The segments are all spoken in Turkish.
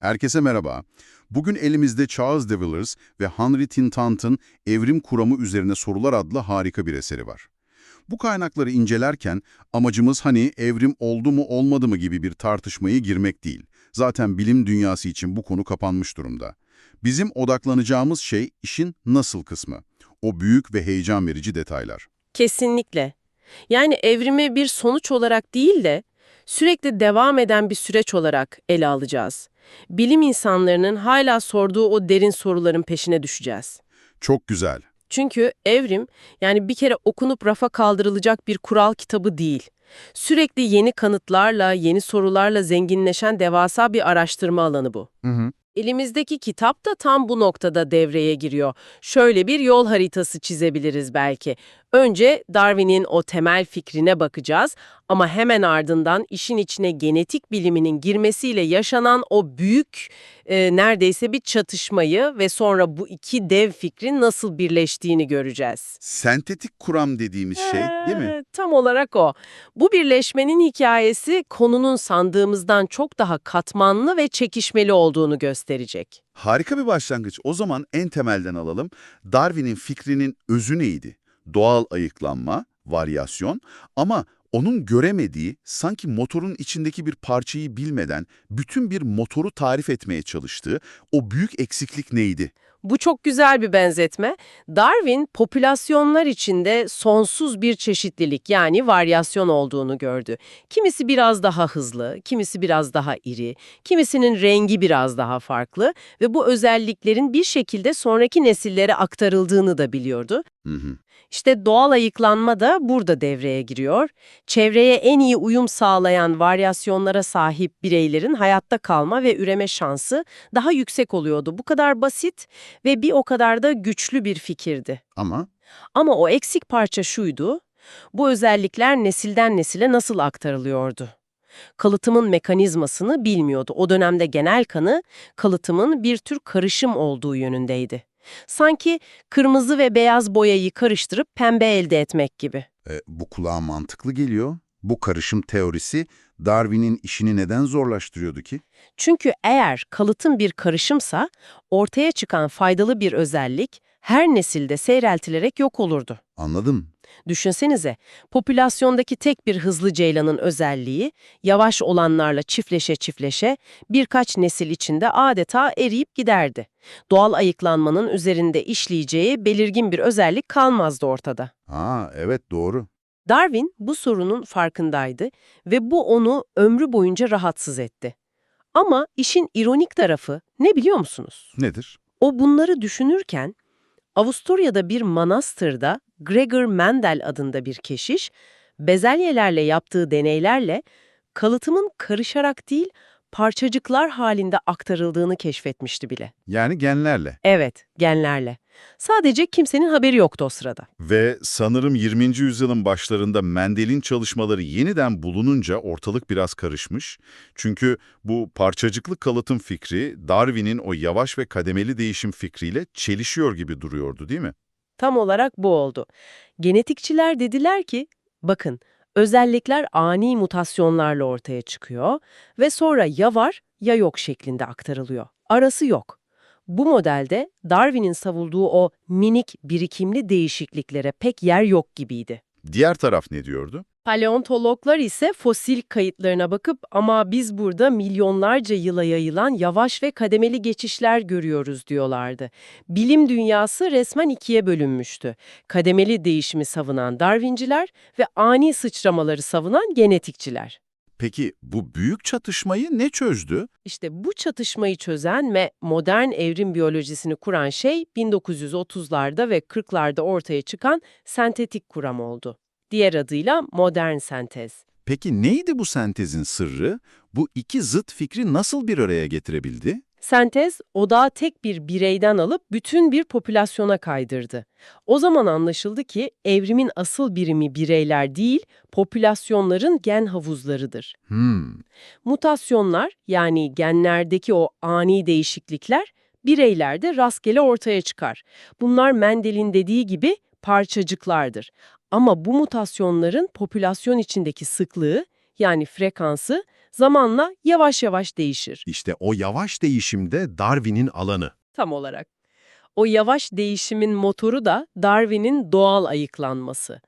Herkese merhaba. Bugün elimizde Charles de ve Henry Tintant'ın Evrim Kuramı Üzerine Sorular adlı harika bir eseri var. Bu kaynakları incelerken amacımız hani evrim oldu mu olmadı mı gibi bir tartışmayı girmek değil. Zaten bilim dünyası için bu konu kapanmış durumda. Bizim odaklanacağımız şey işin nasıl kısmı. O büyük ve heyecan verici detaylar. Kesinlikle. Yani evrimi bir sonuç olarak değil de sürekli devam eden bir süreç olarak ele alacağız. Bilim insanlarının hala sorduğu o derin soruların peşine düşeceğiz. Çok güzel. Çünkü evrim yani bir kere okunup rafa kaldırılacak bir kural kitabı değil. Sürekli yeni kanıtlarla, yeni sorularla zenginleşen devasa bir araştırma alanı bu. Hı hı. Elimizdeki kitap da tam bu noktada devreye giriyor. Şöyle bir yol haritası çizebiliriz belki. Önce Darwin'in o temel fikrine bakacağız ama hemen ardından işin içine genetik biliminin girmesiyle yaşanan o büyük e, neredeyse bir çatışmayı ve sonra bu iki dev fikrin nasıl birleştiğini göreceğiz. Sentetik kuram dediğimiz şey değil mi? Ee, Tam olarak o. Bu birleşmenin hikayesi konunun sandığımızdan çok daha katmanlı ve çekişmeli olduğunu gösterecek. Harika bir başlangıç. O zaman en temelden alalım. Darwin'in fikrinin özü neydi? Doğal ayıklanma, varyasyon ama onun göremediği, sanki motorun içindeki bir parçayı bilmeden bütün bir motoru tarif etmeye çalıştığı o büyük eksiklik neydi? Bu çok güzel bir benzetme. Darwin popülasyonlar içinde sonsuz bir çeşitlilik yani varyasyon olduğunu gördü. Kimisi biraz daha hızlı, kimisi biraz daha iri, kimisinin rengi biraz daha farklı ve bu özelliklerin bir şekilde sonraki nesillere aktarıldığını da biliyordu. Hı hı. İşte doğal ayıklanma da burada devreye giriyor. Çevreye en iyi uyum sağlayan varyasyonlara sahip bireylerin hayatta kalma ve üreme şansı daha yüksek oluyordu. Bu kadar basit ve bir o kadar da güçlü bir fikirdi. Ama Ama o eksik parça şuydu, bu özellikler nesilden nesile nasıl aktarılıyordu? Kalıtımın mekanizmasını bilmiyordu. O dönemde genel kanı kalıtımın bir tür karışım olduğu yönündeydi. Sanki kırmızı ve beyaz boyayı karıştırıp pembe elde etmek gibi. e, bu kulağa mantıklı geliyor. Bu karışım teorisi Darwin'in işini neden zorlaştırıyordu ki? Çünkü eğer kalıtım bir karışımsa ortaya çıkan faydalı bir özellik her nesilde seyreltilerek yok olurdu. Anladım. Düşünsenize, popülasyondaki tek bir hızlı ceylanın özelliği, yavaş olanlarla çiftleşe çiftleşe birkaç nesil içinde adeta eriyip giderdi. Doğal ayıklanmanın üzerinde işleyeceği belirgin bir özellik kalmazdı ortada. Ha evet doğru. Darwin bu sorunun farkındaydı ve bu onu ömrü boyunca rahatsız etti. Ama işin ironik tarafı ne biliyor musunuz? Nedir? O bunları düşünürken Avusturya'da bir manastırda Gregor Mendel adında bir keşiş, bezelyelerle yaptığı deneylerle kalıtımın karışarak değil, parçacıklar halinde aktarıldığını keşfetmişti bile. Yani genlerle. Evet, genlerle. Sadece kimsenin haberi yoktu o sırada. Ve sanırım 20. yüzyılın başlarında Mendel'in çalışmaları yeniden bulununca ortalık biraz karışmış. Çünkü bu parçacıklı kalıtım fikri Darwin'in o yavaş ve kademeli değişim fikriyle çelişiyor gibi duruyordu değil mi? Tam olarak bu oldu. Genetikçiler dediler ki, bakın özellikler ani mutasyonlarla ortaya çıkıyor ve sonra ya var ya yok şeklinde aktarılıyor. Arası yok. Bu modelde Darwin'in savulduğu o minik birikimli değişikliklere pek yer yok gibiydi. Diğer taraf ne diyordu? Paleontologlar ise fosil kayıtlarına bakıp ama biz burada milyonlarca yıla yayılan yavaş ve kademeli geçişler görüyoruz diyorlardı. Bilim dünyası resmen ikiye bölünmüştü. Kademeli değişimi savunan Darwinciler ve ani sıçramaları savunan genetikçiler. Peki bu büyük çatışmayı ne çözdü? İşte bu çatışmayı çözen ve modern evrim biyolojisini kuran şey 1930'larda ve 40'larda ortaya çıkan sentetik kuram oldu. Diğer adıyla modern sentez. Peki neydi bu sentezin sırrı? Bu iki zıt fikri nasıl bir araya getirebildi? Sentez, odağı tek bir bireyden alıp bütün bir popülasyona kaydırdı. O zaman anlaşıldı ki evrimin asıl birimi bireyler değil, popülasyonların gen havuzlarıdır. Hmm, Mutasyonlar, yani genlerdeki o ani değişiklikler, bireylerde rastgele ortaya çıkar. Bunlar Mendel'in dediği gibi parçacıklardır. Ama bu mutasyonların popülasyon içindeki sıklığı, yani frekansı, zamanla yavaş yavaş değişir. İşte o yavaş değişimde Darwin'in alanı. Tam olarak. O yavaş değişimin motoru da Darwin'in doğal ayıklanması.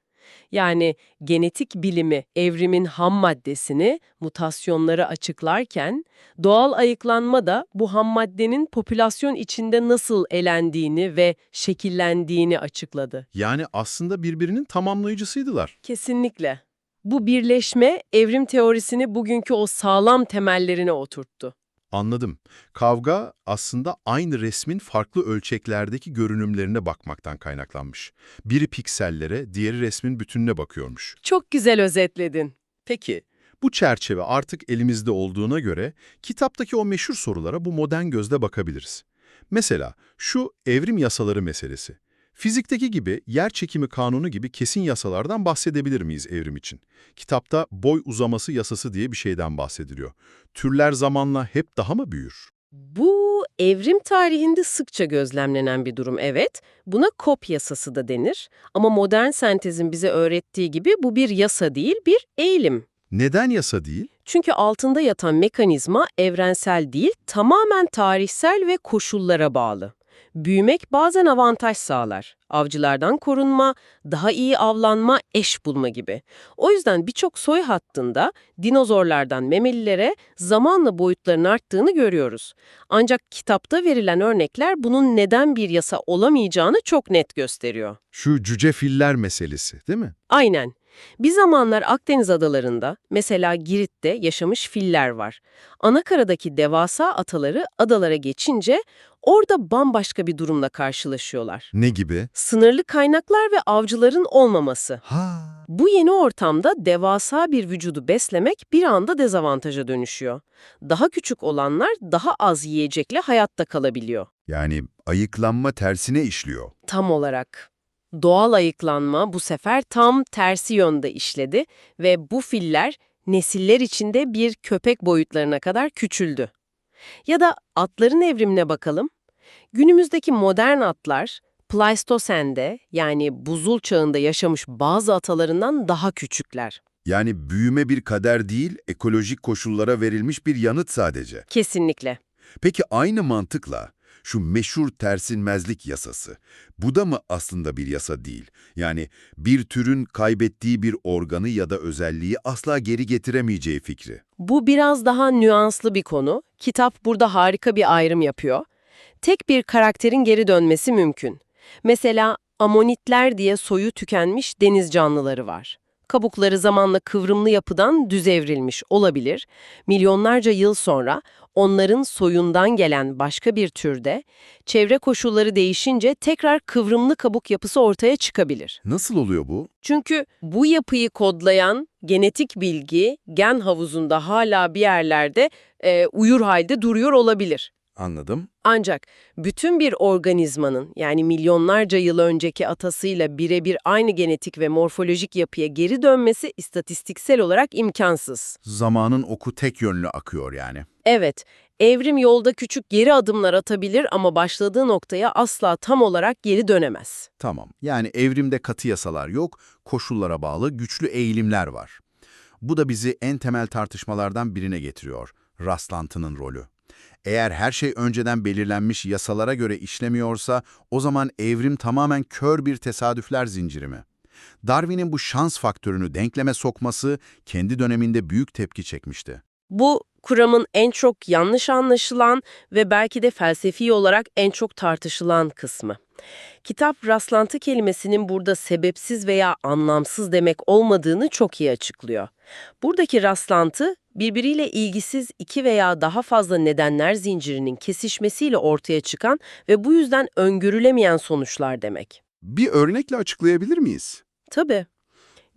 Yani genetik bilimi evrimin ham maddesini, mutasyonları açıklarken, doğal ayıklanma da bu ham maddenin popülasyon içinde nasıl elendiğini ve şekillendiğini açıkladı. Yani aslında birbirinin tamamlayıcısıydılar. Kesinlikle. Bu birleşme evrim teorisini bugünkü o sağlam temellerine oturttu. Anladım. Kavga aslında aynı resmin farklı ölçeklerdeki görünümlerine bakmaktan kaynaklanmış. Biri piksellere, diğeri resmin bütününe bakıyormuş. Çok güzel özetledin. Peki, bu çerçeve artık elimizde olduğuna göre kitaptaki o meşhur sorulara bu modern gözle bakabiliriz. Mesela şu evrim yasaları meselesi. Fizikteki gibi yer çekimi kanunu gibi kesin yasalardan bahsedebilir miyiz evrim için? Kitapta boy uzaması yasası diye bir şeyden bahsediliyor. Türler zamanla hep daha mı büyür? Bu evrim tarihinde sıkça gözlemlenen bir durum evet. Buna kop yasası da denir. Ama modern sentezin bize öğrettiği gibi bu bir yasa değil, bir eğilim. Neden yasa değil? Çünkü altında yatan mekanizma evrensel değil, tamamen tarihsel ve koşullara bağlı. Büyümek bazen avantaj sağlar. Avcılardan korunma, daha iyi avlanma, eş bulma gibi. O yüzden birçok soy hattında dinozorlardan memelilere zamanla boyutların arttığını görüyoruz. Ancak kitapta verilen örnekler bunun neden bir yasa olamayacağını çok net gösteriyor. Şu cüce filler meselesi değil mi? Aynen. Bir zamanlar Akdeniz adalarında, mesela Girit'te yaşamış filler var. Anakaradaki devasa ataları adalara geçince orada bambaşka bir durumla karşılaşıyorlar. Ne gibi? Sınırlı kaynaklar ve avcıların olmaması. Ha. Bu yeni ortamda devasa bir vücudu beslemek bir anda dezavantaja dönüşüyor. Daha küçük olanlar daha az yiyecekle hayatta kalabiliyor. Yani ayıklanma tersine işliyor. Tam olarak. Doğal ayıklanma bu sefer tam tersi yönde işledi ve bu filler nesiller içinde bir köpek boyutlarına kadar küçüldü. Ya da atların evrimine bakalım. Günümüzdeki modern atlar Pleistosen'de yani buzul çağında yaşamış bazı atalarından daha küçükler. Yani büyüme bir kader değil, ekolojik koşullara verilmiş bir yanıt sadece. Kesinlikle. Peki aynı mantıkla şu meşhur tersinmezlik yasası, bu da mı aslında bir yasa değil? Yani bir türün kaybettiği bir organı ya da özelliği asla geri getiremeyeceği fikri. Bu biraz daha nüanslı bir konu. Kitap burada harika bir ayrım yapıyor. Tek bir karakterin geri dönmesi mümkün. Mesela amonitler diye soyu tükenmiş deniz canlıları var. Kabukları zamanla kıvrımlı yapıdan düz evrilmiş olabilir. Milyonlarca yıl sonra onların soyundan gelen başka bir türde çevre koşulları değişince tekrar kıvrımlı kabuk yapısı ortaya çıkabilir. Nasıl oluyor bu? Çünkü bu yapıyı kodlayan genetik bilgi gen havuzunda hala bir yerlerde e, uyur halde duruyor olabilir. Anladım. Ancak bütün bir organizmanın yani milyonlarca yıl önceki atasıyla birebir aynı genetik ve morfolojik yapıya geri dönmesi istatistiksel olarak imkansız. Zamanın oku tek yönlü akıyor yani. Evet, evrim yolda küçük geri adımlar atabilir ama başladığı noktaya asla tam olarak geri dönemez. Tamam. Yani evrimde katı yasalar yok, koşullara bağlı güçlü eğilimler var. Bu da bizi en temel tartışmalardan birine getiriyor. Rastlantının rolü. Eğer her şey önceden belirlenmiş yasalara göre işlemiyorsa, o zaman evrim tamamen kör bir tesadüfler zinciri mi? Darwin'in bu şans faktörünü denkleme sokması kendi döneminde büyük tepki çekmişti. Bu kuramın en çok yanlış anlaşılan ve belki de felsefi olarak en çok tartışılan kısmı. Kitap rastlantı kelimesinin burada sebepsiz veya anlamsız demek olmadığını çok iyi açıklıyor. Buradaki rastlantı birbiriyle ilgisiz iki veya daha fazla nedenler zincirinin kesişmesiyle ortaya çıkan ve bu yüzden öngörülemeyen sonuçlar demek. Bir örnekle açıklayabilir miyiz? Tabii.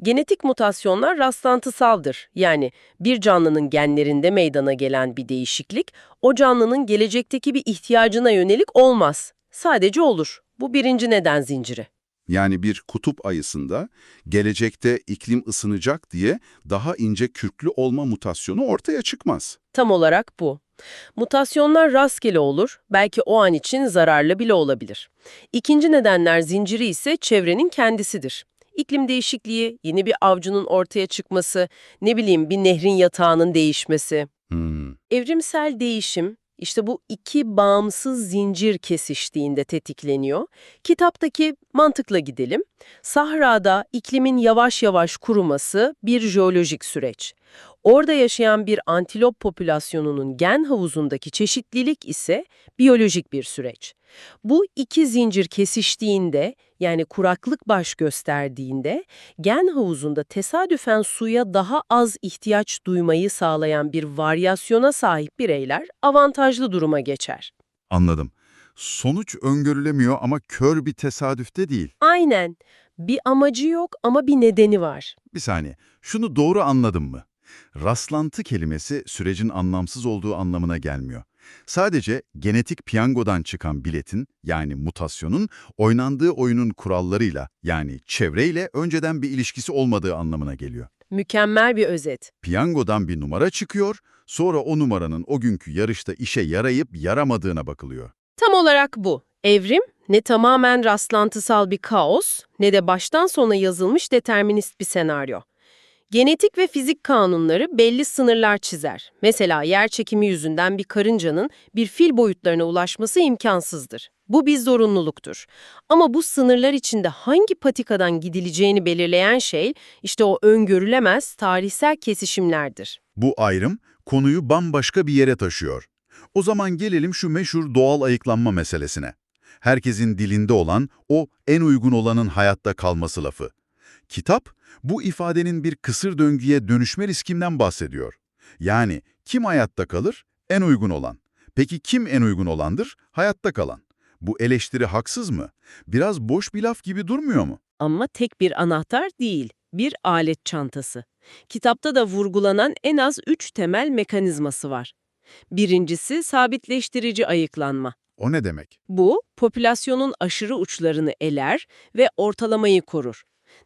Genetik mutasyonlar rastlantısaldır. Yani bir canlının genlerinde meydana gelen bir değişiklik, o canlının gelecekteki bir ihtiyacına yönelik olmaz. Sadece olur. Bu birinci neden zinciri. Yani bir kutup ayısında gelecekte iklim ısınacak diye daha ince kürklü olma mutasyonu ortaya çıkmaz. Tam olarak bu. Mutasyonlar rastgele olur, belki o an için zararlı bile olabilir. İkinci nedenler zinciri ise çevrenin kendisidir. İklim değişikliği, yeni bir avcunun ortaya çıkması, ne bileyim bir nehrin yatağının değişmesi. Hmm. Evrimsel değişim işte bu iki bağımsız zincir kesiştiğinde tetikleniyor. Kitaptaki mantıkla gidelim. Sahrada iklimin yavaş yavaş kuruması bir jeolojik süreç. Orada yaşayan bir antilop popülasyonunun gen havuzundaki çeşitlilik ise biyolojik bir süreç. Bu iki zincir kesiştiğinde yani kuraklık baş gösterdiğinde gen havuzunda tesadüfen suya daha az ihtiyaç duymayı sağlayan bir varyasyona sahip bireyler avantajlı duruma geçer. Anladım. Sonuç öngörülemiyor ama kör bir tesadüfte değil. Aynen. Bir amacı yok ama bir nedeni var. Bir saniye, şunu doğru anladım mı? Rastlantı kelimesi sürecin anlamsız olduğu anlamına gelmiyor. Sadece genetik piyangodan çıkan biletin yani mutasyonun oynandığı oyunun kurallarıyla yani çevreyle önceden bir ilişkisi olmadığı anlamına geliyor. Mükemmel bir özet. Piyangodan bir numara çıkıyor, sonra o numaranın o günkü yarışta işe yarayıp yaramadığına bakılıyor. Tam olarak bu. Evrim ne tamamen rastlantısal bir kaos ne de baştan sona yazılmış determinist bir senaryo. Genetik ve fizik kanunları belli sınırlar çizer. Mesela yer çekimi yüzünden bir karıncanın bir fil boyutlarına ulaşması imkansızdır. Bu bir zorunluluktur. Ama bu sınırlar içinde hangi patikadan gidileceğini belirleyen şey işte o öngörülemez tarihsel kesişimlerdir. Bu ayrım konuyu bambaşka bir yere taşıyor. O zaman gelelim şu meşhur doğal ayıklanma meselesine. Herkesin dilinde olan o en uygun olanın hayatta kalması lafı. Kitap bu ifadenin bir kısır döngüye dönüşme riskinden bahsediyor. Yani kim hayatta kalır? En uygun olan. Peki kim en uygun olandır? Hayatta kalan. Bu eleştiri haksız mı? Biraz boş bir laf gibi durmuyor mu? Ama tek bir anahtar değil, bir alet çantası. Kitapta da vurgulanan en az üç temel mekanizması var. Birincisi sabitleştirici ayıklanma. O ne demek? Bu, popülasyonun aşırı uçlarını eler ve ortalamayı korur.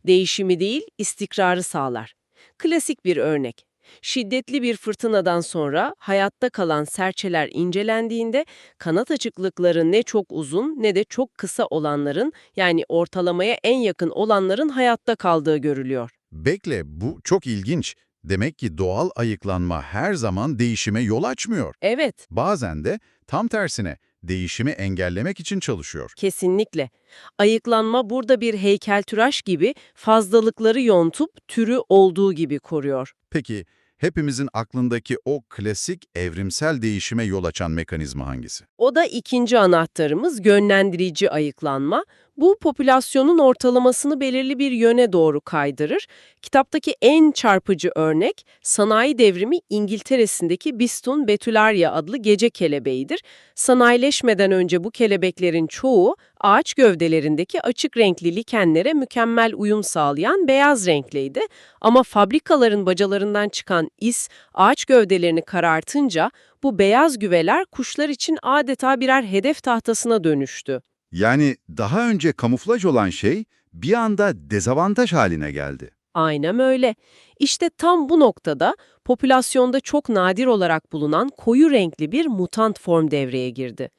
Değişimi değil, istikrarı sağlar. Klasik bir örnek. Şiddetli bir fırtınadan sonra hayatta kalan serçeler incelendiğinde kanat açıklıkları ne çok uzun ne de çok kısa olanların yani ortalamaya en yakın olanların hayatta kaldığı görülüyor. Bekle, bu çok ilginç. Demek ki doğal ayıklanma her zaman değişime yol açmıyor. Evet, Bazen de tam tersine değişimi engellemek için çalışıyor. kesinlikle. Ayıklanma burada bir heykeltıraş gibi fazlalıkları yontup türü olduğu gibi koruyor. Peki hepimizin aklındaki o klasik evrimsel değişime yol açan mekanizma hangisi? O da ikinci anahtarımız yönlendirici ayıklanma. Bu popülasyonun ortalamasını belirli bir yöne doğru kaydırır. Kitaptaki en çarpıcı örnek sanayi devrimi İngiltere'sindeki Biston betularia adlı gece kelebeğidir. Sanayileşmeden önce bu kelebeklerin çoğu ağaç gövdelerindeki açık renkli likenlere mükemmel uyum sağlayan beyaz renkliydi. Ama fabrikaların bacalarından çıkan is ağaç gövdelerini karartınca bu beyaz güveler kuşlar için adeta birer hedef tahtasına dönüştü. Yani daha önce kamuflaj olan şey bir anda dezavantaj haline geldi. Aynen öyle. İşte tam bu noktada popülasyonda çok nadir olarak bulunan koyu renkli bir mutant form devreye girdi.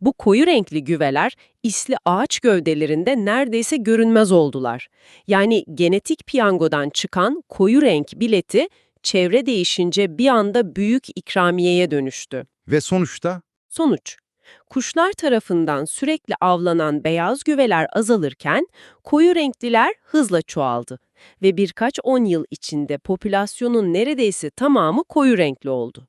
Bu koyu renkli güveler isli ağaç gövdelerinde neredeyse görünmez oldular. Yani genetik piyangodan çıkan koyu renk bileti çevre değişince bir anda büyük ikramiyeye dönüştü. Ve sonuçta Sonuç Kuşlar tarafından sürekli avlanan beyaz güveler azalırken koyu renkliler hızla çoğaldı ve birkaç on yıl içinde popülasyonun neredeyse tamamı koyu renkli oldu.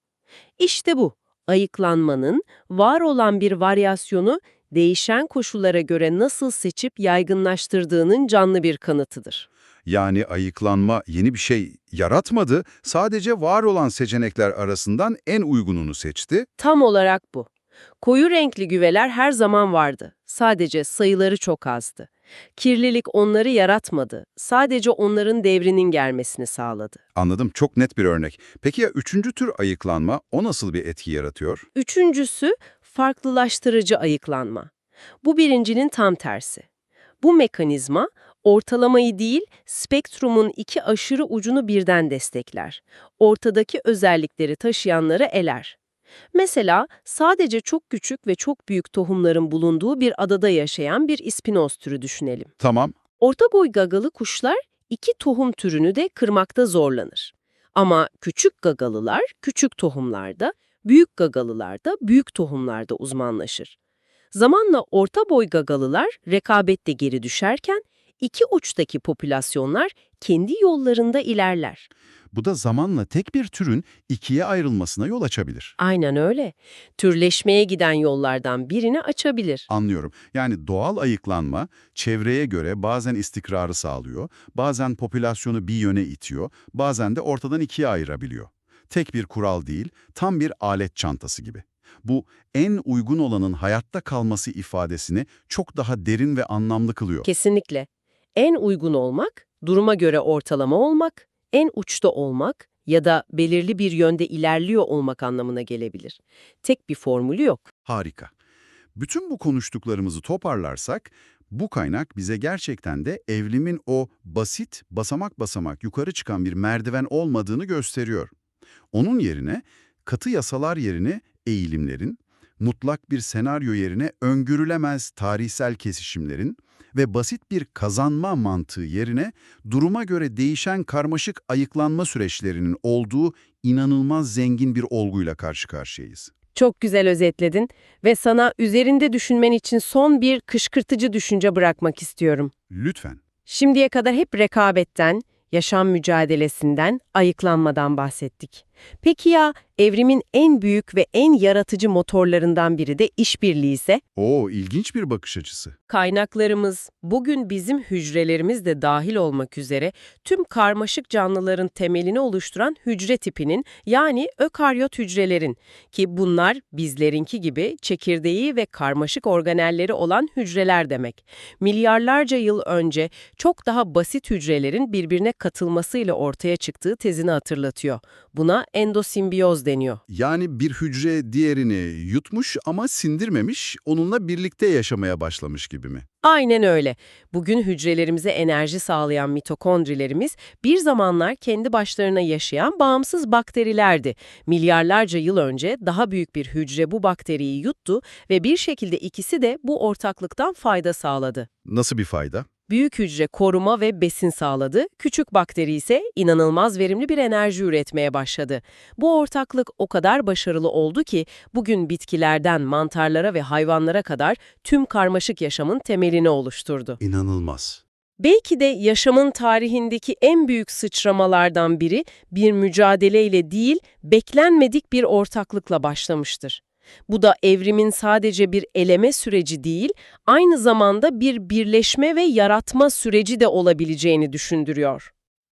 İşte bu, ayıklanmanın var olan bir varyasyonu değişen koşullara göre nasıl seçip yaygınlaştırdığının canlı bir kanıtıdır. yani ayıklanma yeni bir şey yaratmadı, sadece var olan seçenekler arasından en uygununu seçti. Tam olarak bu. Koyu renkli güveler her zaman vardı. Sadece sayıları çok azdı. Kirlilik onları yaratmadı. Sadece onların devrinin gelmesini sağladı. Anladım, çok net bir örnek. Peki ya üçüncü tür ayıklanma, o nasıl bir etki yaratıyor? Üçüncüsü farklılaştırıcı ayıklanma. Bu birincinin tam tersi. Bu mekanizma ortalamayı değil, spektrumun iki aşırı ucunu birden destekler. Ortadaki özellikleri taşıyanları eler. Mesela sadece çok küçük ve çok büyük tohumların bulunduğu bir adada yaşayan bir ispinoz türü düşünelim. Tamam, Orta boy gagalı kuşlar iki tohum türünü de kırmakta zorlanır. Ama küçük gagalılar küçük tohumlarda, büyük gagalılar da büyük tohumlarda uzmanlaşır. Zamanla orta boy gagalılar rekabette geri düşerken iki uçtaki popülasyonlar kendi yollarında ilerler. Bu da zamanla tek bir türün ikiye ayrılmasına yol açabilir. Aynen öyle. Türleşmeye giden yollardan birini açabilir. Anlıyorum. Yani doğal ayıklanma çevreye göre bazen istikrarı sağlıyor, bazen popülasyonu bir yöne itiyor, bazen de ortadan ikiye ayırabiliyor. Tek bir kural değil, tam bir alet çantası gibi. Bu en uygun olanın hayatta kalması ifadesini çok daha derin ve anlamlı kılıyor. Kesinlikle. En uygun olmak, duruma göre ortalama olmak, en uçta olmak ya da belirli bir yönde ilerliyor olmak anlamına gelebilir. Tek bir formülü yok. Harika. Bütün bu konuştuklarımızı toparlarsak, bu kaynak bize gerçekten de evrimin o basit, basamak basamak yukarı çıkan bir merdiven olmadığını gösteriyor. Onun yerine, katı yasalar yerine eğilimlerin, mutlak bir senaryo yerine öngörülemez tarihsel kesişimlerin ve basit bir kazanma mantığı yerine duruma göre değişen karmaşık ayıklanma süreçlerinin olduğu inanılmaz zengin bir olguyla karşı karşıyayız. Çok güzel özetledin ve sana üzerinde düşünmen için son bir kışkırtıcı düşünce bırakmak istiyorum. Lütfen. Şimdiye kadar hep rekabetten, yaşam mücadelesinden, ayıklanmadan bahsettik. Peki ya evrimin en büyük ve en yaratıcı motorlarından biri de işbirliği ise? Oo, ilginç bir bakış açısı. Kaynaklarımız, bugün bizim hücrelerimiz de dahil olmak üzere tüm karmaşık canlıların temelini oluşturan hücre tipinin yani ökaryot hücrelerin ki bunlar bizlerinki gibi çekirdeği ve karmaşık organelleri olan hücreler demek. Milyarlarca yıl önce çok daha basit hücrelerin birbirine katılmasıyla ortaya çıktığı tezini hatırlatıyor. Buna endosimbiyoz deniyor. Yani bir hücre diğerini yutmuş ama sindirmemiş, onunla birlikte yaşamaya başlamış gibi mi? Aynen öyle. Bugün hücrelerimize enerji sağlayan mitokondrilerimiz bir zamanlar kendi başlarına yaşayan bağımsız bakterilerdi. Milyarlarca yıl önce daha büyük bir hücre bu bakteriyi yuttu ve bir şekilde ikisi de bu ortaklıktan fayda sağladı. Nasıl bir fayda? Büyük hücre koruma ve besin sağladı, küçük bakteri ise inanılmaz verimli bir enerji üretmeye başladı. Bu ortaklık o kadar başarılı oldu ki bugün bitkilerden mantarlara ve hayvanlara kadar tüm karmaşık yaşamın temelini oluşturdu. İnanılmaz. Belki de yaşamın tarihindeki en büyük sıçramalardan biri bir mücadeleyle değil, beklenmedik bir ortaklıkla başlamıştır. Bu da evrimin sadece bir eleme süreci değil, aynı zamanda bir birleşme ve yaratma süreci de olabileceğini düşündürüyor.